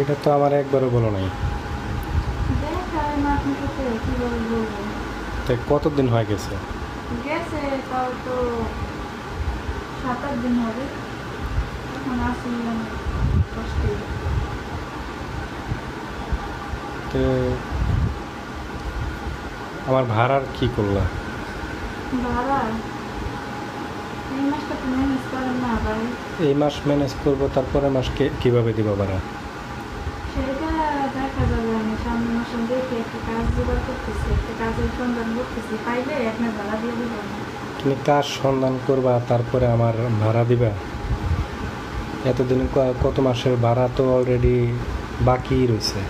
এটা তো আমার একবারও বলো নাই। কতদিন হয়ে গেছে? গেছে তাও তো সাত আট দিন হবে। এখন আসি কষ্টে তো আমার ভাড়ার কি করলা? ভাড়া? এই মাস ম্যানেজ করব তারপরে মাস কীভাবে দিব ভাড়া সেটা দেখা যাবে আমি সামনের মাসে দেখে একটা কাজ জোগাড় করতেছি একটা কাজের সন্ধান করতেছি পাইলে আপনার ভাড়া দিয়ে দেবো তুমি কার সন্ধান করবা তারপরে আমার ভাড়া দিবা? এতদিন কত মাসের ভাড়া তো অলরেডি বাকি রয়েছে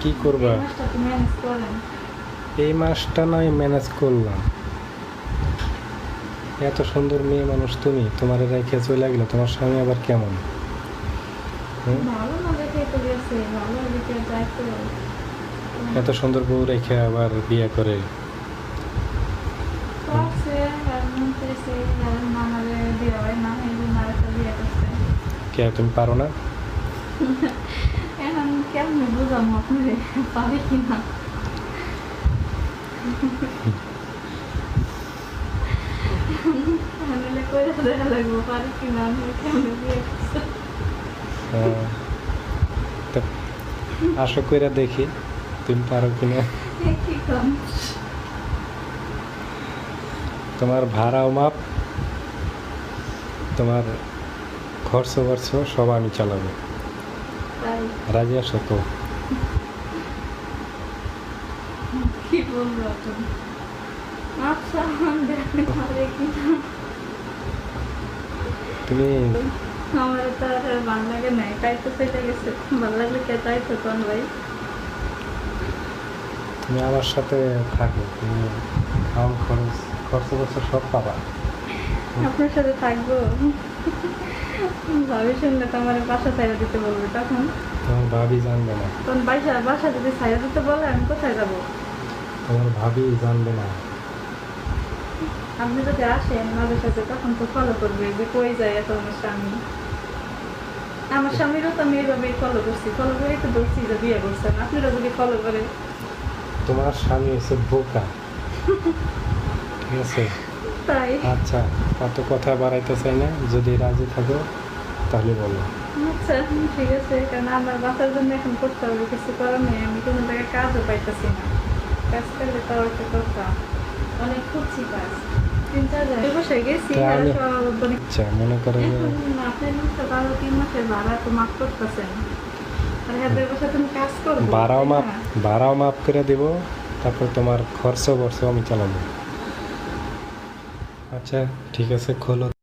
কি করব? এই মাসটা নয় ম্যানেজ করলাম। এত সুন্দর মেয়ে মানুষ তুমি তোমার রেখে চলে গেলে তোমার স্বামী আবার কেমন? এত সুন্দর বউ রেখে আবার বিয়ে করে। কে তুমি পারো না? এখন কেমন আপনারে পারি কি আশা করে দেখি তুমি পারো কিনা। তোমার ভাড়াও মাপ তোমার খরচ বর্চ সব আমি চালাবো। রাজি আসো তো? আচ্ছা তুমি আমার তো আর ভালো লাগে নাই তাই তো সেটা গেছে ভালো লাগলে কে তাই তো কোন ভাই তুমি আমার সাথে থাকো তুমি খাওয়ান খরচ খরচ সব পাবা। আপনার সাথে থাকব? ভাবি শুনলে তো আমার বাসা ছাইরা দিতে বলবে তখন। ভাবি জানবে না। তখন বাসা বাসা যদি ছাইরা দিতে বলে আমি কোথায় যাব? তোমার ভাবি জানবে না। আপনি যদি আসেন মাঝে সাথে তখন তো ফলো করবে যে কই যায় এত আমার স্বামী। আমার স্বামীরও তো আমি এইভাবেই ফলো করছি। ফলো করেই তো বলছি যে বিয়ে করছেন আপনারা যদি ফলো করে তোমার স্বামী হচ্ছে বোকা। ঠিক আছে? তাই? আচ্ছা অত কথা বাড়াইতে চাই না। যদি রাজি থাকো তাহলে বলো। আচ্ছা ঠিক আছে। কারণ আমার বাচ্চার জন্য এখন করতে হবে। কিছু করার নেই। আমি কোনো জায়গায় কাজও পাইতেছি না। কাজ করলে তাও একটা কথা অনেক খুঁজছি কাজ তিন চার জায়গায় বসে গেছি আর আমি- সব অনেক আচ্ছা মনে করো যে আপনি নিতে পারো তিন মাসের ভাড়া তো মাফ করতেছেন। আর হাতের বসে তুমি কাজ করব। ভাড়াও মাপ? ভাড়াও মাপ করে দেব তারপর তোমার খরচ বর্ষ আমি চালাবো। আচ্ছা ঠিক আছে খোলো।